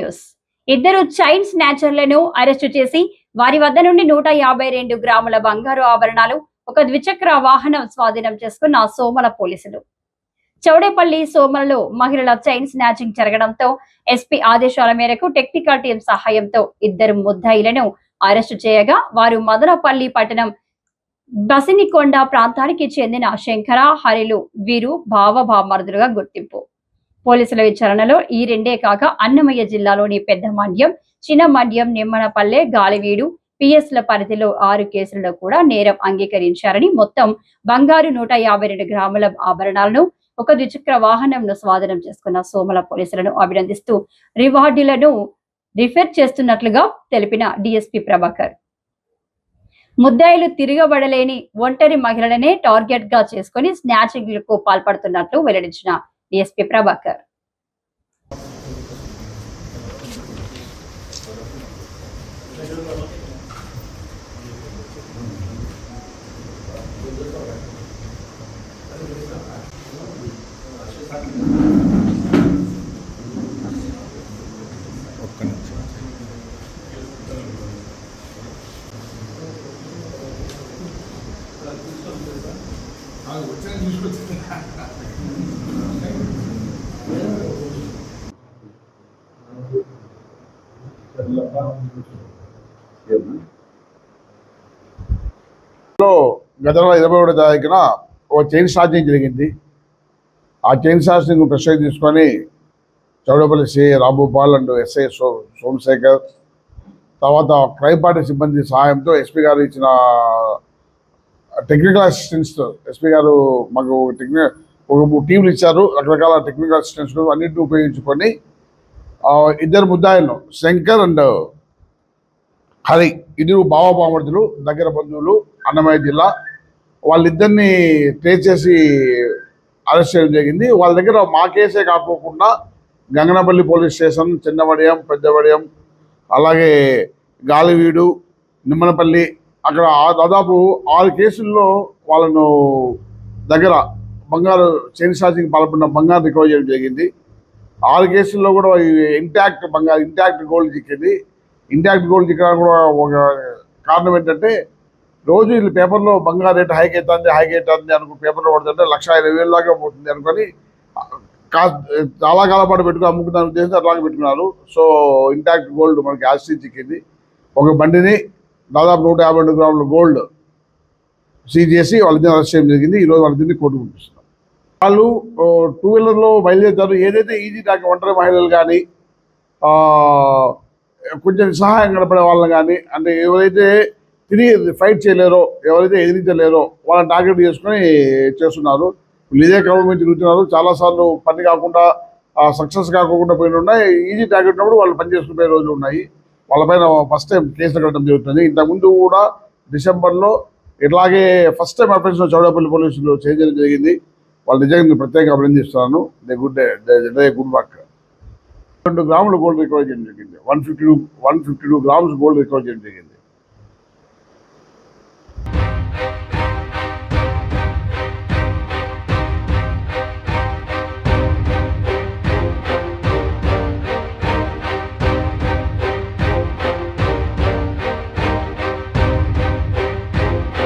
News. ఇద్దరు chain స్నాచర్లను arrest చేసి వారి వద్ద నుండి నూట యాభై రెండు గ్రాముల బంగారు ఆభరణాలు ఒక ద్విచక్ర వాహనం స్వాధీనం చేసుకున్న సోమల పోలీసులు. చౌడేపల్లి సోమలలో మహిళల చైన్ స్నాచింగ్ జరగడంతో ఎస్పీ ఆదేశాల మేరకు టెక్నికల్ టీం సహాయంతో ఇద్దరు ముద్దాయిలను అరెస్టు చేయగా వారు మదనపల్లి పట్టణం బసినికొండ ప్రాంతానికి చెందిన శంకర హరిలు వీరు భావభామరుదులుగా గుర్తింపు. పోలీసుల విచారణలో ఈ రెండే కాక అన్నమయ్య జిల్లాలోని పెద్ద మాండ్యం చిన్న మాండ్యం నిమ్మనపల్లె గాలివీడు పిఎస్ల పరిధిలో ఆరు కేసులలో కూడా నేరం అంగీకరించారని మొత్తం బంగారు నూట యాభై రెండు గ్రాముల ఆభరణాలను ఒక ద్విచక్ర వాహనంను స్వాధీనం చేసుకున్న సోమల పోలీసులను అభినందిస్తూ రివార్డులను రిఫర్ చేస్తున్నట్లుగా తెలిపిన డిఎస్పి ప్రభాకర్. ముద్దాయిలు తిరగబడలేని ఒంటరి మహిళలనే టార్గెట్గా చేసుకుని స్నాచింగ్లకు పాల్పడుతున్నట్లు వెల్లడించిన డిఎస్పీ ప్రభాకర్ ఒక్క నిమిషం లో గత నెల ఇరవై ఒకటో తారీఖున ఒక చైన్ స్టార్టింగ్ జరిగింది. ఆ చైన్ స్టార్టింగ్ ప్రశ్న తీసుకొని Chowdepalli CI Rambhupal and SI so Somashekar తర్వాత క్రైమ్ పార్టీ సిబ్బంది సహాయంతో ఎస్పీ గారు ఇచ్చిన టెక్నికల్ అసిస్టెన్స్ ఎస్పీ గారు మాకు టెక్ని ఒక మూడు టీంలు ఇచ్చారు. రకరకాల టెక్నికల్ అసిస్టెన్స్ అన్నింటినీ ఉపయోగించుకొని ఇద్దరు ముద్దాయిలను శంకర్ అండ్ హరి ఇద్దరు బావబామర్దులు దగ్గర బంధువులు అన్నమయ్య జిల్లా. వాళ్ళిద్దరిని ట్రేస్ చేసి అరెస్ట్ చేయడం జరిగింది. వాళ్ళ దగ్గర మా కేసే కాకోకుండా గంగనపల్లి పోలీస్ స్టేషన్ చిన్నవడియం పెద్దవడియం అలాగే గాలివీడు నిమ్మనపల్లి అక్కడ దాదాపు ఆరు కేసుల్లో వాళ్ళను దగ్గర బంగారు చైన్ స్టాచింగ్ పాల్పడిన బంగారు రికవర్ చేయడం జరిగింది. ఆరు కేసుల్లో కూడా ఇంటాక్ట్ బంగారు ఇంటాక్ట్ గోల్డ్ చిక్కింది ఇంటాక్ట్ గోల్డ్ చిక్కడానికి కూడా ఒక కారణం ఏంటంటే రోజు వీళ్ళు పేపర్లో బంగారు రేటు హైక్ అవుతుంది హైక్ అవుతుంది అనుకుని పేపర్లో పడుతుంటే లక్ష ఇరవై వేలు దాకా పోతుంది అనుకొని కా చాలా కాలం పాటు పెట్టుకుని అమ్ముకున్న ఉద్దేశం అట్లాగే పెట్టుకున్నారు. సో ఇంటాక్ట్ గోల్డ్ మనకి ఆస్తి చిక్కింది. ఒక బండిని దాదాపు నూట యాభై రెండు గ్రాముల గోల్డ్ సీజ్ చేసి వాళ్ళిద్దరిని అరెస్ట్ చేయడం జరిగింది. ఈరోజు వాళ్ళిద్దరిని కోర్టు పంపిస్తున్నారు వాళ్ళు టూ వీలర్లో బయలుదేరుతారు. ఏదైతే ఈజీ టాక్ ఒంటరి మహిళలు కానీ కొంచెం సహాయం గడపడే వాళ్ళని కానీ అంటే ఎవరైతే తిరిగి ఫైట్ చేయలేరో ఎవరైతే ఎదిరించలేరో వాళ్ళని టార్గెట్ చేసుకొని చేస్తున్నారు. వీళ్ళు ఇదే క్రమం మీద తిరుగుతున్నారు. చాలాసార్లు పని కాకుండా సక్సెస్ కాకుండా పోయిన ఉన్నాయి. ఈజీ టార్గెట్ ఉన్నప్పుడు వాళ్ళు పని చేసుకునే రోజులు ఉన్నాయి. వాళ్ళపైన ఫస్ట్ టైం కేసులు కట్టడం జరుగుతుంది. ఇంతకుముందు కూడా డిసెంబర్లో ఇట్లాగే ఫస్ట్ టైం అఫెన్స్ చౌడపల్లి పోలీసులు చేయడం జరిగింది. వాళ్ళు నిజంగా నేను ప్రత్యేకంగా అభినందిస్తున్నాను. They good day good work. రెండు గ్రాములు గోల్డ్ రికవర్ చేయడం జరిగింది. One fifty two one fifty two grams gold recover చేయడం జరిగింది.